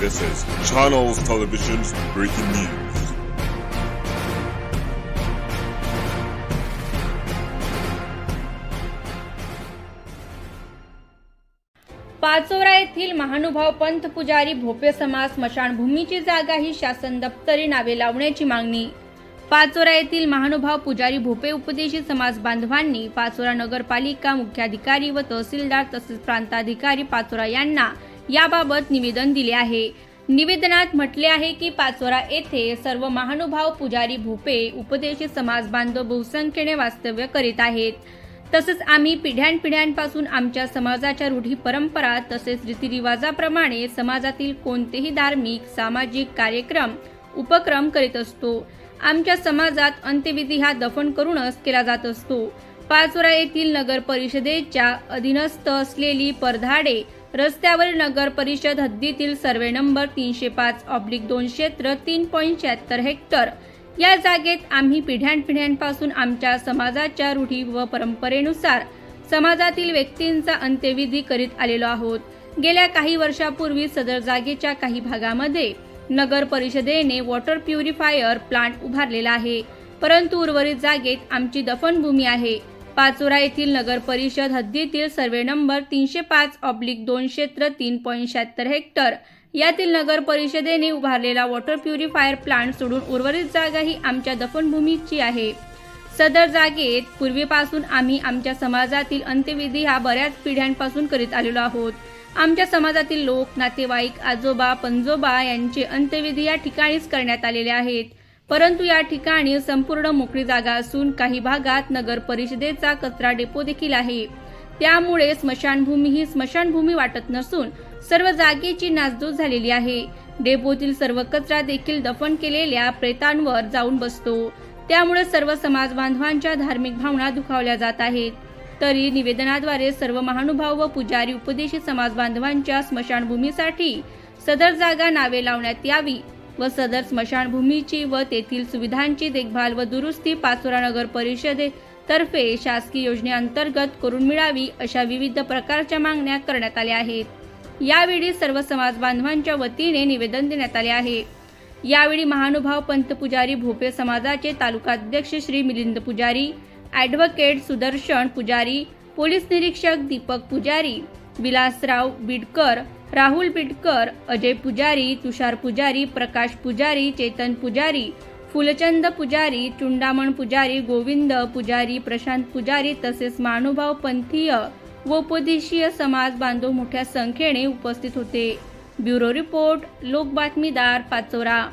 This is Channels Television's breaking news. Pachora येथील महानुभाव पंथ पुजारी भोपे समाज स्मशानभूमीची जागा ही शासन दप्तरी नावे लावण्याची मागणी पाचोरा येथील महानुभाव पुजारी भोपे उपदेशी समाज बांधवांनी पाचोरा नगरपालिका मुख्याधिकारी व तहसीलदार तसेच प्रांताधिकारी पाचोरा यांना याबाबत निवेदन दिले आहे. निवेदनात म्हटले आहे की पाचोरा येथे सर्व महानुभाव पुजारी भोपे उपदेशी समाज बांधव बहुसंख्येने वास्तव्य करीत आहेत. तसंच आम्ही पिढ्यानपिढ्यांपासून आमच्या समाजाच्या रूढी परंपरा तसेच रीतिरिवाजाप्रमाणे समाजातील कोणतेही धार्मिक सामाजिक कार्यक्रम उपक्रम करीत असतो. आमच्या समाजात अंत्यविधी हा दफन करूनच केला जात असतो. पाचोरा येथील नगर परिषदेच्या अधीनस्थ असलेली परधाडे रस्त्यावरील नगर परिषद हद्दीतील सर्वे नंबर तीनशे पाच ऑब्लिक दोन क्षेत्र तीन पॉईंट शहात्तर हेक्टर. या जागेत आम्ही पिढ्यानपिढ्यांपासून आमच्या समाजाच्या रूढी व परंपरेनुसार समाजातील व्यक्तींचा अंत्यविधी करीत आलेलो आहोत. गेल्या काही वर्षापूर्वी सदर जागेच्या काही भागामध्ये नगर परिषदेने वॉटर प्युरिफायर प्लांट उभारलेला आहे. परंतु उर्वरित जागेत आमची दफनभूमी आहे. पाचोरा येथील नगर परिषद हद्दीतील सर्वे नंबर तीनशे पाच ऑब्लिक दोन क्षेत्र तीन पॉईंट शहात्तर हेक्टर यातील नगर परिषदेने उभारलेला वॉटर प्युरिफायर प्लांट सोडून उर्वरित जागा ही आमच्या दफनभूमीची आहे. सदर जागेत पूर्वीपासून आम्ही आमच्या समाजातील अंत्यविधी हा बऱ्याच पिढ्यांपासून करीत आलेलो आहोत. आमच्या समाजातील लोक नातेवाईक आजोबा पंजोबा यांचे अंत्यविधी या ठिकाणीच करण्यात आलेले आहेत. परंतु या ठिकाणी संपूर्ण मोकळी जागा असून काही भागात नगर परिषदेचा कचरा डेपो देखील आहे. त्यामुळे स्मशानभूमी ही स्मशानभूमी वाटत नसून सर्व जागेची नासधूस झालेली आहे. डेपोतील सर्व कचरा देखील दफन केलेल्या प्रेतांवर जाऊन बसतो. त्यामुळे सर्व समाज बांधवांच्या धार्मिक भावना दुखावल्या जात आहेत. तरी निवेदनाद्वारे सर्व महानुभाव व पुजारी उपदेशी समाज बांधवांच्या स्मशानभूमीसाठी सदर जागा नावे लावण्यात यावी व सदर स्मशानभूमीची व तेथील सुविधांची देखभाल व दुरुस्ती पाचोरा नगर परिषदेतर्फे शासकीय योजनेअंतर्गत करून मिळावी अशा विविध प्रकारच्या मागण्या करण्यात आल्या आहेत. यावेळी सर्व समाज बांधवांच्या वतीने निवेदन देण्यात आले आहे. यावेळी महानुभाव पंत पुजारी भोपे समाजाचे तालुकाध्यक्ष श्री मिलिंद पुजारी ॲडव्होकेट सुदर्शन पुजारी पोलीस निरीक्षक दीपक पुजारी विलासराव बिडकर राहुल बिटकर अजय पुजारी तुषार पुजारी प्रकाश पुजारी चेतन पुजारी फुलचंद पुजारी चुंडामण पुजारी गोविंद पुजारी प्रशांत पुजारी तसेच मानुभाव पंथीय व उपदेशीय समाज बांधव मोठ्या संख्येने उपस्थित होते. ब्युरो रिपोर्ट लोक बातमीदार पाचोरा.